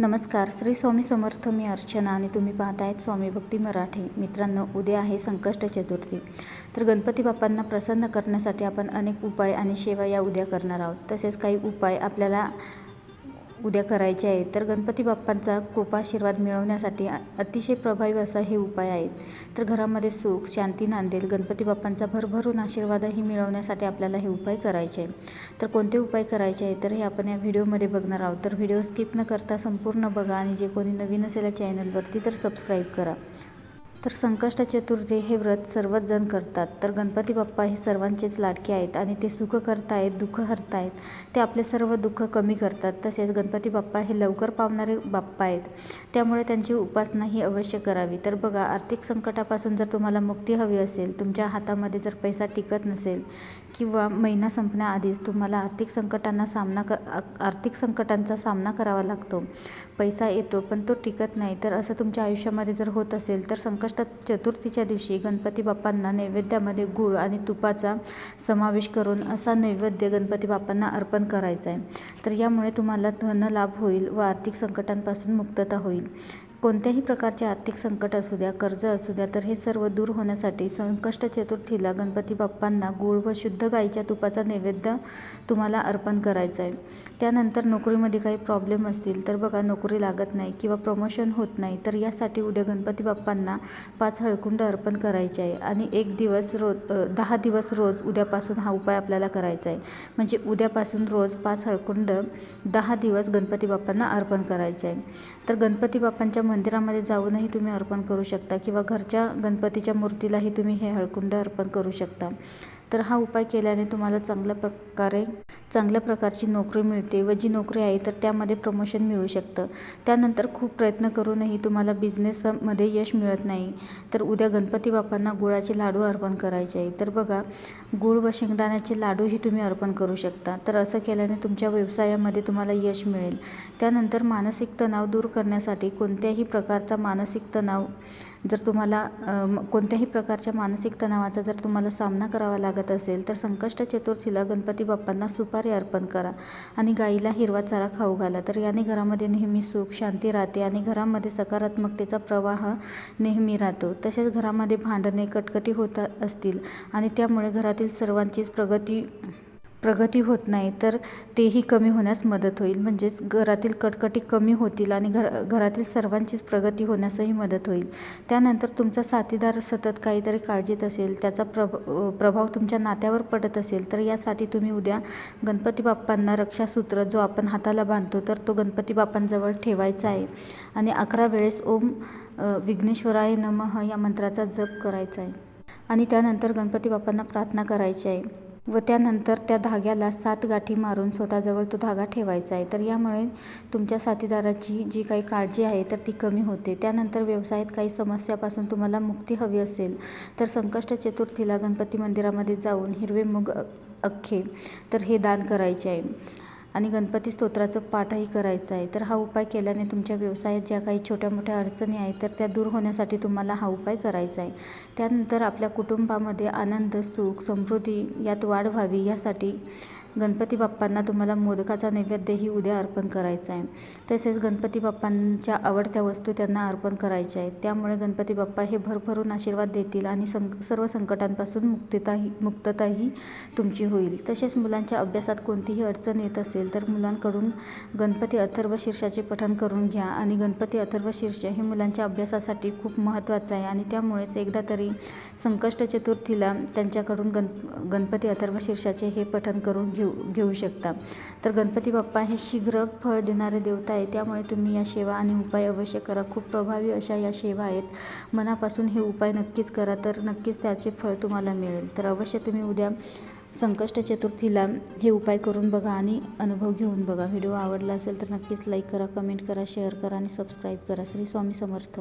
नमस्कार. श्री स्वामी समर्थ मी अर्चना आणि तुम्ही पाहतायत स्वामी भक्ती मराठी. मित्रांनो उद्या आहे संकष्ट चतुर्थी. तर गणपती बाप्पांना प्रसन्न करण्यासाठी आपण अनेक उपाय आणि सेवा या उद्या करणार आहोत. तसेच काही उपाय आपल्याला उद्या करायचे आहेत तर गणपती बाप्पांचा कृपाशीर्वाद मिळवण्यासाठी अतिशय प्रभावी असा हे उपाय आहेत. तर घरामध्ये सुख शांती नांदेल गणपती बाप्पांचा भरभरून आशीर्वादही मिळवण्यासाठी आपल्याला हे उपाय करायचे आहे तर कोणते उपाय करायचे आहे तर हे आपण या व्हिडिओमध्ये बघणार आहोत. तर व्हिडिओ स्किप न करता संपूर्ण बघा आणि जे कोणी नवीन असेल या चॅनलवरती तर सबस्क्राईब करा. तर संकष्ट चतुर्थी हे व्रत सर्वच जण करतात. तर गणपती बाप्पा हे सर्वांचेच लाडके आहेत आणि ते सुख करतायत दुःख हरतायत. ते आपले सर्व दुःख कमी करतात. तसेच गणपती बाप्पा हे लवकर पावणारे बाप्पा आहेत. त्यामुळे त्यांची उपासना ही अवश्य करावी. तर बघा आर्थिक संकटापासून जर तुम्हाला मुक्ती हवी असेल तुमच्या हातामध्ये जर पैसा टिकत नसेल किंवा महिना संपण्याआधीच तुम्हाला आर्थिक संकटांना सामना क आर्थिक संकटांचा सामना करावा लागतो. पैसा येतो पण तो टिकत नाही. तर असं तुमच्या आयुष्यामध्ये जर होत असेल तर संकट संकष्ट चतुर्थीच्या दिवशी गणपती बाप्पांना नैवेद्यामध्ये गूळ आणि तुपाचा समावेश करून असा नैवेद्य गणपती बाप्पांना अर्पण करायचा आहे. तर यामुळे तुम्हाला धनलाभ होईल व आर्थिक संकटांपासून मुक्तता होईल. कोणत्याही प्रकारचे आर्थिक संकट असू द्या कर्ज असू द्या तर हे सर्व दूर होण्यासाठी संकष्ट चतुर्थीला गणपती बाप्पांना गूळ व शुद्ध गाईच्या तुपाचा नैवेद्य तुम्हाला अर्पण करायचा आहे. त्यानंतर नोकरीमध्ये काही प्रॉब्लेम असतील तर बघा नोकरी लागत नाही किंवा प्रमोशन होत नाही तर यासाठी उद्या गणपती बाप्पांना पाच हळकुंड अर्पण करायचे आहे आणि एक दिवस रोज दहा दिवस रोज उद्यापासून हा उपाय आपल्याला करायचा आहे. म्हणजे उद्यापासून रोज पाच हळकुंड दहा दिवस गणपती बाप्पांना अर्पण करायचे आहे. तर गणपती बाप्पांच्या मंदिरामध्ये जाऊनही तुम्ही अर्पण करू शकता किंवा घरच्या गणपतीच्या मूर्तीलाही तुम्ही हे हळकुंड अर्पण करू शकता. तर हा उपाय केल्याने तुम्हाला चांगल्या प्रकारे चांगल्या प्रकारची नोकरी मिळते व जी नोकरी आहे तर त्यामध्ये प्रमोशन मिळू शकतं. त्यानंतर खूप प्रयत्न करूनही तुम्हाला बिझनेसमध्ये यश मिळत नाही. तर उद्या गणपती बाप्पांना गुळाचे लाडू अर्पण करायचे आहे. तर बघा गुळ व शेंगदाण्याचे लाडूही तुम्ही अर्पण करू शकता. तर असं केल्याने तुमच्या व्यवसायामध्ये तुम्हाला यश मिळेल. त्यानंतर मानसिक तणाव दूर करण्यासाठी कोणत्याही प्रकारचा मानसिक तणाव जर तुम्हाला कोणत्याही प्रकारच्या मानसिक तणावाचा जर तुम्हाला सामना करावा लागत असेल तर संकष्ट चतुर्थीला गणपती बाप्पांना सुपारी अर्पण करा आणि गाईला हिरवा चारा खाऊ घाला. तर याने घरामध्ये नेहमी सुख शांती राहते आणि घरामध्ये सकारात्मकतेचा प्रवाह नेहमी राहतो. तसेच घरामध्ये भांडणे कटकटी होत असतील आणि त्यामुळे घरातील सर्वांचीच प्रगती प्रगती होत नाही तर तेही कमी होण्यास मदत होईल. म्हणजेच घरातील कटकटी कमी होतील आणि घर घरातील सर्वांचीच प्रगती होण्यासही मदत होईल. त्यानंतर तुमचा साथीदार सतत काहीतरी काळजीत असेल त्याचा प्रभ प्रभाव तुमच्या नात्यावर पडत असेल तर यासाठी तुम्ही उद्या गणपती बाप्पांना रक्षासूत्र जो आपण हाताला बांधतो तर तो गणपती बाप्पांजवळ ठेवायचा आहे. आणि अकरा वेळेस ओम विघ्नेश्वराय नमः या मंत्राचा जप करायचा आहे. आणि त्यानंतर गणपती बाप्पांना प्रार्थना करायची आहे. व त्यानंतर त्या धाग्याला सात गाठी मारून स्वतःजवळ तो धागा ठेवायचा आहे. तर यामुळे तुमच्या साथीदाराची जी काही काळजी आहे तर ती कमी होते. त्यानंतर व्यवसायात काही समस्यापासून तुम्हाला मुक्ती हवी असेल तर संकष्ट चतुर्थीला गणपती मंदिरामध्ये जाऊन हिरवे मूग अख्खे तर हे दान करायचे आहे. आणि गणपती स्तोत्राचं पाठही करायचं आहे. तर हा उपाय केल्याने तुमच्या व्यवसायात ज्या काही छोट्या मोठ्या अडचणी आहेत तर त्या दूर होण्यासाठी तुम्हाला हा उपाय करायचा आहे. त्यानंतर आपल्या कुटुंबामध्ये आनंद सुख समृद्धी यात वाढ व्हावी यासाठी गणपती बाप्पांना तुम्हाला मोदकाचा नैवेद्यही उद्या अर्पण करायचा आहे. तसेच गणपती बाप्पांच्या आवडत्या वस्तू त्यांना अर्पण करायच्या आहेत. त्यामुळे गणपती बाप्पा हे भरभरून आशीर्वाद देतील आणि सं सर्व संकटांपासून मुक्तताही मुक्तताही तुमची होईल. तसेच मुलांच्या अभ्यासात कोणतीही अडचण येत असेल तर मुलांकडून गणपती अथर्व शीर्षाचे पठण करून घ्या. आणि गणपती अथर्व शीर्ष हे मुलांच्या अभ्यासासाठी खूप महत्त्वाचं आहे आणि त्यामुळेच एकदा तरी संकष्ट चतुर्थीला त्यांच्याकडून गण गणपती अथर्व शीर्षाचे हे पठण करून घेऊ घेऊ शकता. तर गणपती बाप्पा हे शीघ्र फळ देणारे देवता आहे त्यामुळे तुम्ही या सेवा आणि उपाय अवश्य करा. खूप प्रभावी अशा या सेवा आहेत. मनापासून हे उपाय नक्कीच करा तर नक्कीच त्याचे फळ तुम्हाला मिळेल. तर अवश्य तुम्ही उद्या संकष्ट चतुर्थीला हे उपाय करून बघा आणि अनुभव घेऊन बघा. व्हिडिओ आवडला असेल तर नक्कीच लाईक करा कमेंट करा शेअर करा आणि सबस्क्राईब करा. श्री स्वामी समर्थ.